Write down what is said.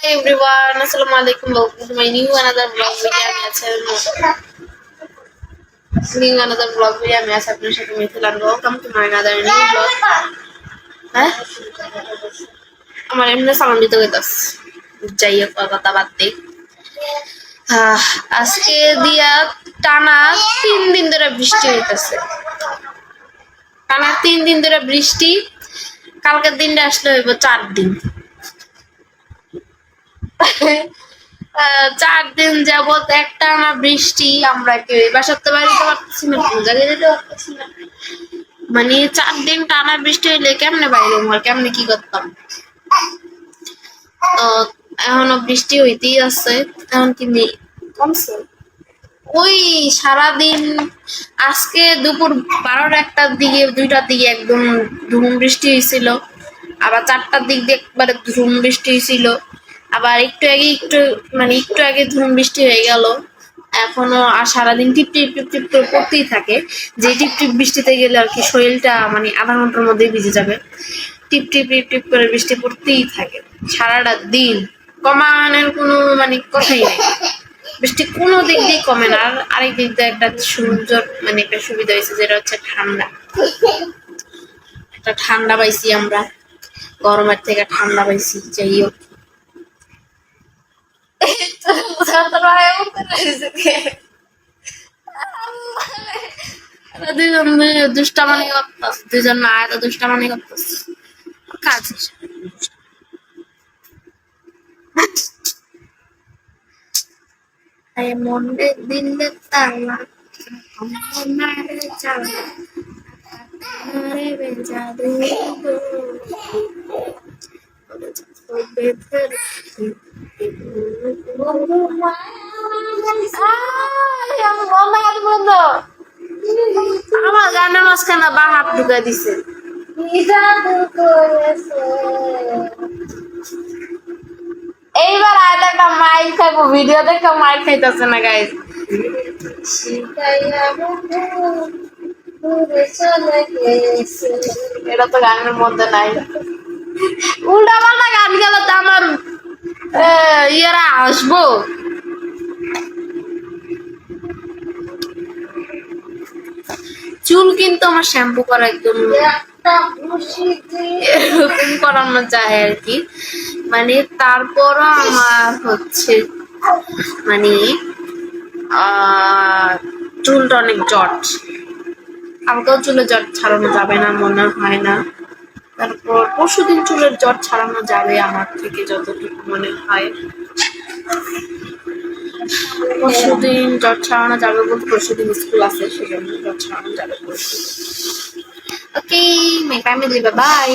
Alaikum. Welcome to my new another vlog video. আমি আছি আপনার সাথে Mithil my another new vlog. হ্যাঁ আমার এমনি সালাম দিতে হইতাছে যাই হোক কথা বাদ দিই আজকে দিয়া টানা তিন দিন ধরে বৃষ্টি হইতেছে টানা তিন দিন ধরে বৃষ্টি কালকের দিনটা আসলে হইব চার দিন চার দিন যাবত একটা না বৃষ্টি আমরা কেউ বাসার তো বাড়িতে পারতেছি না জায়গায় যেতে পারতেছি না। মানে চার দিন টানা বৃষ্টি হইলে কেমনে বাইরে আমার কেমনে কি করতাম? তো এখনও বৃষ্টি হইতেই আছে, এখন কি কমছে? ওই সারাদিন, আজকে দুপুর বারোটা একটার দিকে, দুইটার দিকে একদম ধুম বৃষ্টি হয়েছিল আবার চারটার দিক দিয়ে একবারে ধুম বৃষ্টি হয়েছিল আবার একটু আগে একটু মানে একটু আগে ধুম বৃষ্টি হয়ে গেল, এখনও আর সারাদিন টিপ টিপ টিপ টিপ করে পড়তেই থাকে যে টিপ টিপ বৃষ্টিতে গেলে আর কি শরীরটা মানে আধা ঘণ্টার মধ্যেই ভিজে যাবে, টিপ টিপ টিপ টিপ করে বৃষ্টি পড়তেই থাকে, সারাটা দিন কমানোর কোনো মানে কথাই নেই, বৃষ্টি কোনো দিক দিয়ে কমে না, আর আরেক দিক দিয়ে একটা সুন্দর মানে একটা সুবিধা হয়েছে যেটা হচ্ছে ঠান্ডা, একটা ঠান্ডা পাইছি আমরা, গরমের থেকে ঠান্ডা পাইছি, যাই হোক। দুজন দুষ্টামানি করতাস দুজন না এত দুষ্টামানি করতাস কাজ মনে বেজা দেবো আমার গানের মাঝখানে বা হাত ঢুকা দিছে। এইবার আর একটা মাইল খাইবো, ভিডিও দেখে মাইল খাইতেছে না গাইজ এটা তো গানের মধ্যে নাই। উল্টা পাল্টা গান গেলে তো আমার ইয়েরা আসব। চুল কিন্তু আমার শ্যাম্পু করা একদম এরকম করানো যায় আর কি। মানে তারপরও আমার হচ্ছে মানে চুলটা অনেক জট। কালকেও চুলে জট ছাড়ানো যাবে না, মনে হয় না। তারপর পরশু দিন চুলের জ্বর ছাড়ানো যাবে আমার থেকে যতটুকু মনে হয়। পরশু দিন ছাড়ানো যাবে বলতে পরশু দিন স্কুল আছে, সেজন্য জ্বর ছাড়ানো যাবে। পরশু ওকে মাই ফ্যামিলি বাই